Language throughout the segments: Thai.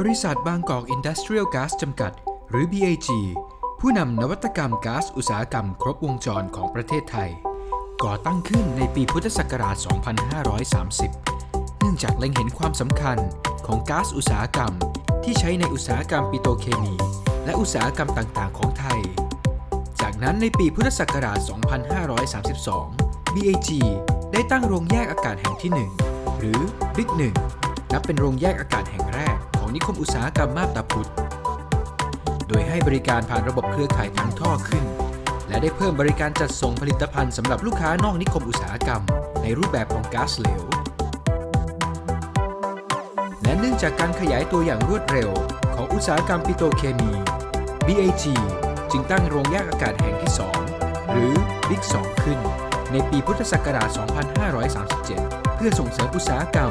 บริษัทบางกอกอินดัสเทรียลก๊าซจำกัด หรือ BAG ผู้นำนวัตกรรมก๊าซอุตสาหกรรมครบวงจรของประเทศไทย ก่อตั้งขึ้นในปีพุทธศักราช 2530 เนื่องจากเล็งเห็นความสำคัญของก๊าซอุตสาหกรรม ที่ใช้ในอุตสาหกรรมปิโตเคมี และอุตสาหกรรมต่างๆ ของไทย จากนั้นในปีพุทธศักราช 2532 BAG ได้ตั้งโรงแยกอากาศแห่งที่ 1 หรือ Big 1นับเป็นโรงแยกอากาศแห่ง นิคมอุตสาหกรรมมาบตาพุธโดยให้บริการผ่านระบบเครือข่ายทางท่อขึ้น และได้เพิ่มบริการจัดส่งผลิตภัณฑ์สำหรับลูกค้านอกนิคมอุตสาหกรรม ในรูปแบบของก๊าซเหลว และเนื่องจากการขยายตัวอย่างรวดเร็ว ของอุตสาหกรรมปิโตเคมี BAG จึงตั้งโรงแยกอากาศแห่งที่ 2 หรือ Big 2ขึ้น ในปีพุทธศักราช 2537 เพื่อส่งเสริมอุตสาหกรรม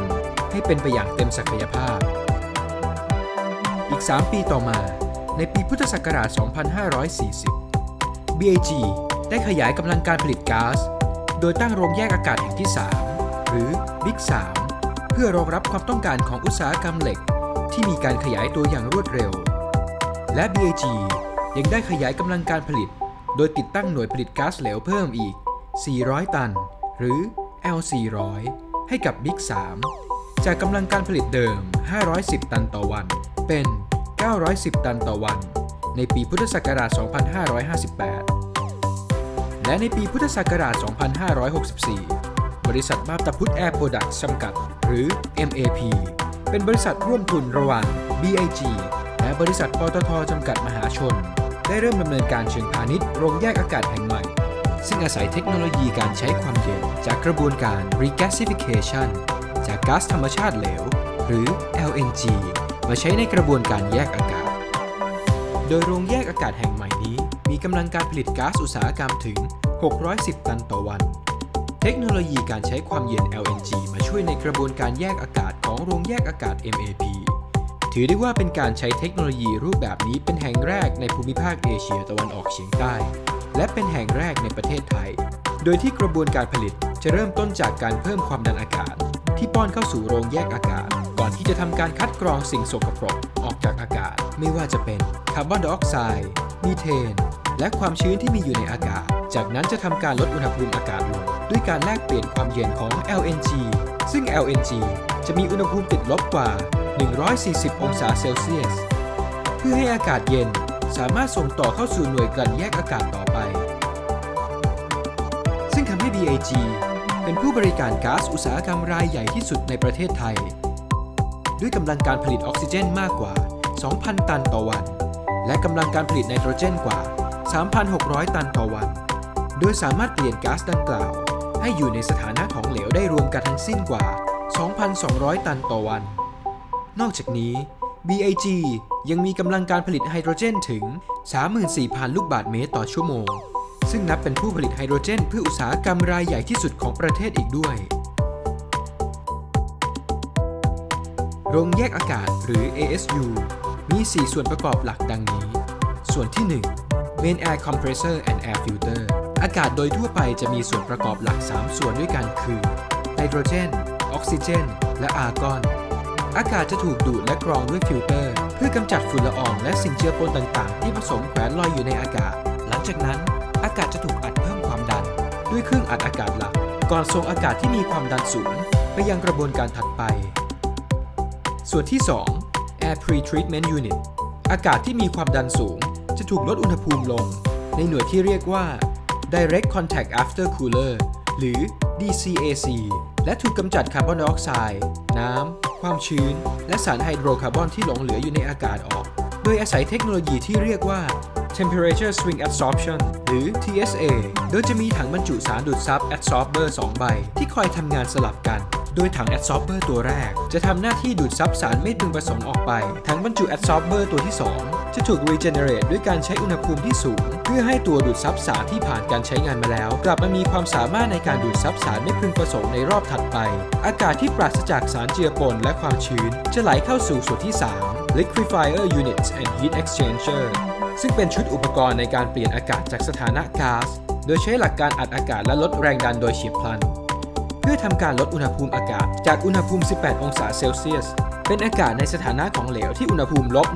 ให้เป็นไปอย่างเต็มศักยภาพ ก 3 ปีต่อมา ในปีพุทธศักราช 2540 BAG ได้ขยายกำลังการผลิตก๊าซ โดยตั้งโรงแยกอากาศแห่งที่ 3 หรือ Big 3 เพื่อรองรับความต้องการของอุตสาหกรรมเหล็ก ที่มีการขยายตัวอย่างรวดเร็ว และ BAG ยังได้ขยายกำลังการผลิต โดยติดตั้งหน่วยผลิตก๊าซเหลวเพิ่มอีก 400 ตัน หรือ L400 ให้กับ Big 3จากกำลังการผลิตเดิม 510 ตันต่อวัน เป็น 910 ตันต่อวัน ในปีพุทธศักราช 2558 และในปีพุทธศักราช 2564 บริษัทมาบตาพุทธแอร์โปรดักต์จำกัด หรือ MAP เป็นบริษัทร่วมทุนระหว่าง BIG และบริษัทปตทจำกัดมหาชน ได้เริ่มดำเนินการเชิงพาณิชย์โรงแยกอากาศแห่งใหม่ ซึ่งอาศัยเทคโนโลยีการใช้ความเย็น จากกระบวนการ regasification จากก๊าซธรรมชาติเหลว หรือ LNG มาใช้ในกระบวนการแยกอากาศ โดยโรงแยกอากาศแห่งใหม่นี้ มีกำลังการผลิตก๊าซอุตสาหกรรมถึง 610 ตันต่อวัน เทคโนโลยีการใช้ความเย็น LNG มาช่วยในกระบวนการแยกอากาศของโรงแยกอากาศ MAP ถือได้ว่าเป็นการใช้เทคโนโลยีรูปแบบนี้เป็นแห่งแรกในภูมิภาคเอเชียตะวันออกเฉียงใต้ และเป็นแห่งแรกในประเทศไทย โดยที่กระบวนการผลิตจะเริ่มต้นจากการเพิ่มความดันอากาศ ที่ป้อนเข้าสู่โรงแยกอากาศ ก่อนที่จะทำการคัดกรองสิ่งสกปรกออกจากอากาศ ไม่ว่าจะเป็นคาร์บอนไดออกไซด์มีเทน และความชื้นที่มีอยู่ในอากาศ จากนั้นจะทำการลดอุณหภูมิอากาศลง ด้วยการแลกเปลี่ยนความเย็นของ LNG ซึ่ง LNG จะมีอุณหภูมิติดลบกว่า 140 องศาเซลเซียส เพื่อให้อากาศเย็นสามารถส่งต่อเข้าสู่หน่วยกลั่นแยกอากาศต่อไป ซึ่งทำให้ BAG เป็นผู้บริการก๊าซอุตสาหกรรมรายใหญ่ที่สุดในประเทศไทย ด้วยกำลังการผลิตออกซิเจนมากกว่า 2,000 ตันต่อวัน และกำลังการผลิตไนโตรเจนกว่า 3,600 ตันต่อวัน โดยสามารถเปลี่ยนก๊าซดังกล่าว ให้อยู่ในสถานะของเหลวได้รวมกันทั้งสิ้นกว่า 2,200 ตันต่อวัน นอกจากนี้ BAG ยังมีกำลังการผลิตไฮโดรเจนถึง 34,000 ลูกบาศก์เมตรต่อชั่วโมง ซึ่งนับเป็นผู้ผลิตไฮโดรเจนเพื่ออุตสาหกรรมรายใหญ่ที่สุดของประเทศอีกด้วย โรงแยกอากาศหรือ ASU มี 4 ส่วนประกอบหลักดังนี้ ส่วนที่ 1 Main Air Compressor and Air Filter อากาศโดยทั่วไปจะมีส่วนประกอบหลัก 3 ส่วนด้วยกันคือ ไนโตรเจน ออกซิเจน และอาร์กอน อากาศจะถูกดูดและกรองด้วยฟิลเตอร์ เพื่อกำจัดฝุ่นละอองและสิ่งเจือปนต่างๆ ที่ผสมแขวนลอยอยู่ในอากาศ หลังจากนั้น อากาศจะถูกอัดเพิ่มความดัน ด้วยเครื่องอัดอากาศหลัก ก่อนส่งอากาศที่มีความดันสูง ไปยังกระบวนการถัดไป ส่วนที่ 2 Air Pre-treatment Unit อากาศที่มีความดันสูง จะถูกลดอุณหภูมิลง ในหน่วยที่เรียกว่า Direct Contact After Cooler หรือ DCAC และถูกกำจัดคาร์บอนไดออกไซด์น้ำ ความชื้น และสารไฮโดรคาร์บอนที่หลงเหลืออยู่ในอากาศออก โดยอาศัยเทคโนโลยีที่เรียกว่า Temperature Swing Adsorption หรือ TSA โดยจะมีถังบรรจุสารดูดซับ Adsorber 2 ใบ ที่คอยทำงานสลับกัน โดยถัง Adsorber ตัวแรก จะทำหน้าที่ดูดซับสารไม่พึงประสงค์ออกไป ถังบรรจุ Adsorber ตัวที่ 2 จะถูก regenerate ด้วยการใช้อุณหภูมิที่สูง เพื่อให้ตัวดูดซับสารที่ผ่านการใช้งานมาแล้ว กลับมามีความสามารถในการดูดซับสารไม่พึงประสงค์ในรอบถัดไป อากาศที่ปราศจากสารเจือปนและความชื้น จะไหลเข้าสู่ส่วนที่ 3 liquefier units and heat exchanger ซึ่งเป็นชุดอุปกรณ์ในการเปลี่ยนอากาศจากสถานะก๊าซโดยใช้หลักการอัดอากาศและลดแรงดันโดยเฉียบพลัน พื่อทำการลดอุณหภูมิอากาศจากอุณหภูมิ 18 องศาเซลเซียส เป็นอากาศในสถานะของเหลวที่อุณหภูมิลบ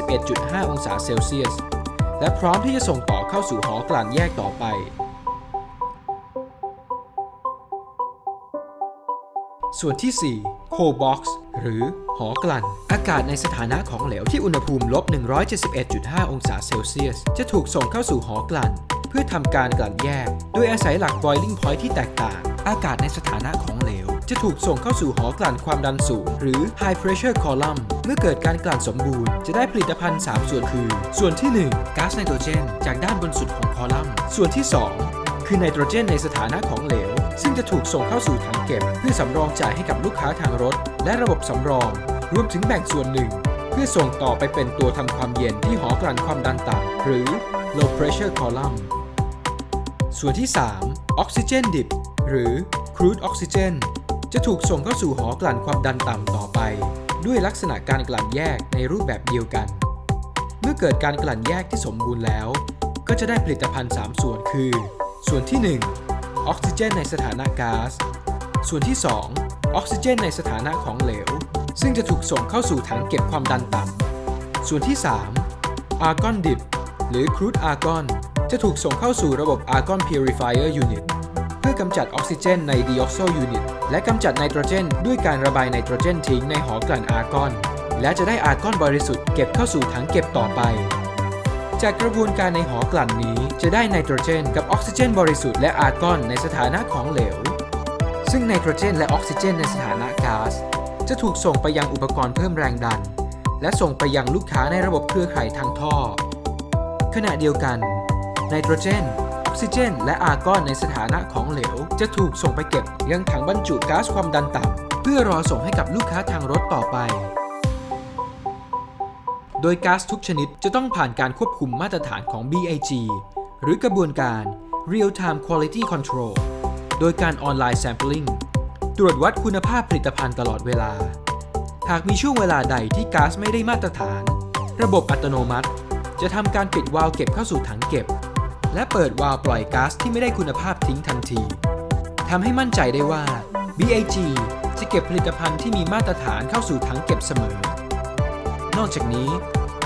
171.5 องศาเซลเซียส และพร้อมที่จะส่งต่อเข้าสู่หอกลั่นแยกต่อไป ส่วนที่4 cold box หรือหอกลั่น อากาศในสถานะของเหลวที่อุณหภูมิลบ 171.5 องศาเซลเซียส จะถูกส่งเข้าสู่หอกลั่น เพื่อทำการกลั่นแยก โดยอาศัยหลัก boiling point ที่แตกต่าง อากาศในสถานะของเหลว จะถูกส่งเข้าสู่หอกลั่นความดันสูง หรือ high pressure column เมื่อเกิดการกลั่นสมบูรณ์จะได้ผลิตภัณฑ์ 3 ส่วนคือ ส่วนที่ 1ก๊าซไนโตรเจน จากด้านบนสุดของคอลัมน์ ส่วนที่ 2 คือไนโตรเจนในสถานะของเหลว ซึ่งจะถูกส่งเข้าสู่ถังเก็บ เพื่อสำรองจ่ายให้กับลูกค้าทางรถ และระบบสำรอง รวมถึงแบ่งส่วนหนึ่งเพื่อส่งต่อไปเป็นตัวทำความเย็นที่หอกลั่นความดันต่ำหรือ low pressure column ส่วนที่ 3 ออกซิเจนดิบ หรือ crude oxygen จะถูกส่งเข้าสู่หอกลั่นความดันต่ำต่อไป ด้วยลักษณะการกลั่นแยกในรูปแบบเดียวกัน เมื่อเกิดการกลั่นแยกที่สมบูรณ์แล้ว ก็จะได้ผลิตภัณฑ์ 3 ส่วนคือ ส่วนที่ 1 ออกซิเจนในสถานะก๊าซส่วนที่ 2 ออกซิเจนในสถานะของเหลว ซึ่งจะถูกส่งเข้าสู่ถังเก็บความดันต่ำส่วนที่ 3 อาร์กอนดิบหรือครูดอาร์กอนจะถูกส่งเข้าสู่ระบบ Argon Purifier Unit เพื่อกำจัดออกซิเจนใน Deoxo Unit และกำจัดไนโตรเจน ด้วยการระบายไนโตรเจนทิ้งในหอกลั่นอาร์กอน และจะได้อาร์กอนบริสุทธิ์เก็บเข้าสู่ถังเก็บต่อไป จากกระบวนการในหอกลั่นนี้จะได้ไนโตรเจน กับออกซิเจน บริสุทธิ์และอาร์กอนในสถานะของเหลว ซึ่งไนโตรเจน และออกซิเจน ในสถานะก๊าซจะถูกส่งไปยังอุปกรณ์เพิ่มแรงดัน และส่งไปยังลูกค้าในระบบเครือข่ายทางท่อ ขณะเดียวกันไนโตรเจน ออกซิเจน และอาร์กอนในสถานะของเหลว จะถูกส่งไปเก็บยังถังบรรจุก๊าซความดันต่ำเพื่อรอส่งให้กับลูกค้าทางรถต่อไป โดยก๊าซทุกชนิดจะต้องผ่านการควบคุมมาตรฐานของ BIG หรือกระบวนการ Real Time Quality Control โดยการออนไลน์ Sampling ตรวจวัดคุณภาพผลิตภัณฑ์ตลอดเวลา หากมีช่วงเวลาใดที่ก๊าซไม่ได้มาตรฐาน ระบบอัตโนมัติ จะทำการปิดวาล์วเก็บเข้าสู่ถังเก็บ และเปิดวาล์วปล่อยก๊าซที่ไม่ได้คุณภาพทิ้งทันทีทำให้มั่นใจได้ว่า BAG จะเก็บผลิตภัณฑ์ที่มีมาตรฐานเข้าสู่ถังเก็บเสมอ นอกจากนี้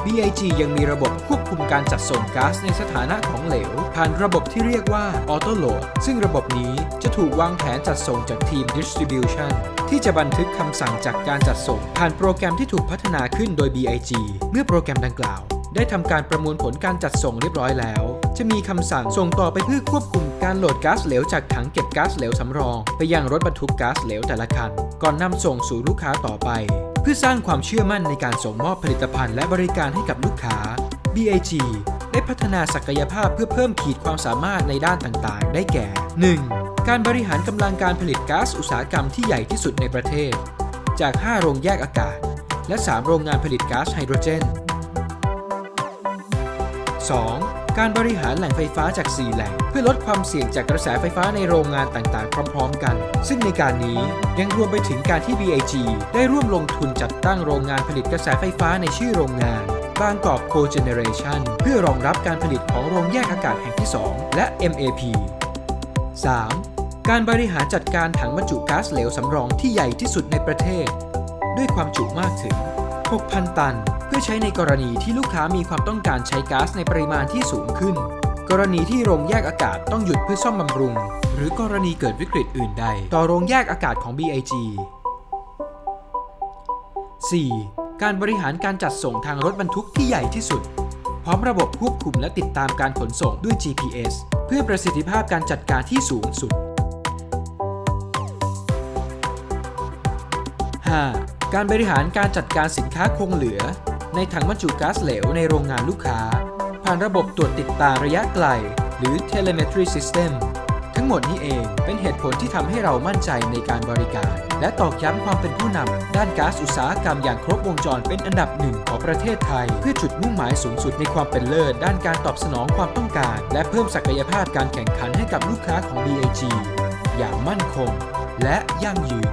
BIG ยังมีระบบควบคุมการจัดส่งก๊าซในสถานะของเหลว ผ่านระบบที่เรียกว่า Auto Load ซึ่งระบบนี้จะถูกวางแผนจัดส่งจากทีม Distribution ที่จะบันทึกคำสั่งจากการจัดส่ง ผ่านโปรแกรมที่ถูกพัฒนาขึ้นโดย BIG เมื่อโปรแกรมดังกล่าว ได้ทำการประมวลผลการจัดส่งเรียบร้อยแล้ว จะมีคำสั่งส่งต่อไปเพื่อควบคุมการโหลดก๊าซเหลวจากถังเก็บก๊าซเหลวสำรอง ไปยังรถบรรทุกก๊าซเหลวแต่ละคัน ก่อนนำส่งสู่ลูกค้าต่อไป เพื่อสร้างความเชื่อมั่นในการส่งมอบผลิตภัณฑ์และบริการให้กับลูกค้า BAG ได้พัฒนาศักยภาพเพื่อเพิ่มขีดความสามารถในด้านต่างๆ ได้แก่ 1. การบริหารกำลังการผลิตก๊าซอุตสาหกรรมที่ใหญ่ที่สุดในประเทศ จาก 5 โรงแยกอากาศ และ 3 โรงงานผลิตก๊าซไฮโดรเจน 2. การบริหารแหล่งไฟฟ้าจาก 4 แหล่ง เพื่อลดความเสี่ยงจากกระแสไฟฟ้าในโรงงานต่างๆ พร้อม ๆ กัน ซึ่งในการนี้ยังรวมไปถึงการที่ BAG ได้ร่วมลงทุนจัดตั้งโรงงานผลิตกระแสไฟฟ้าในชื่อโรงงานบางกอกโคเจเนเรชันเพื่อรองรับการผลิตของโรงแยกอากาศแห่งที่ 2 และ MAP 3. การบริหารจัดการถังบรรจุก๊าซเหลวสำรองที่ใหญ่ที่สุดในประเทศ ด้วยความจุมากถึง 6,000 ตัน เพื่อใช้ในกรณีที่ลูกค้ามีความต้องการใช้ก๊าซในปริมาณที่สูงขึ้น กรณีที่โรงแยกอากาศต้องหยุดเพื่อซ่อมบำรุง หรือกรณีเกิดวิกฤตอื่นใด ต่อโรงแยกอากาศของ BIG 4. การบริหารการจัดส่งทางรถบรรทุกที่ใหญ่ที่สุด พร้อมระบบควบคุมและติดตามการขนส่งด้วย GPS เพื่อประสิทธิภาพการจัดการที่สูงสุด 5. การบริหารการจัดการสินค้าคงเหลือ ในถังบรรจุก๊าซเหลวในโรงงานลูกค้า ผ่านระบบตรวจติดตาระยะไกล หรือ telemetry system ทั้งหมดนี้เองเป็นเหตุผลที่ทำให้เรามั่นใจในการบริการ และตอกย้ำความเป็นผู้นำด้านก๊าซอุตสาหกรรมอย่างครบวงจรเป็นอันดับหนึ่งของประเทศไทย เพื่อจุดมุ่งหมายสูงสุดในความเป็นเลิศด้านการตอบสนองความต้องการ และเพิ่มศักยภาพการแข่งขันให้กับลูกค้าของ BAG อย่างมั่นคง และยั่งยืน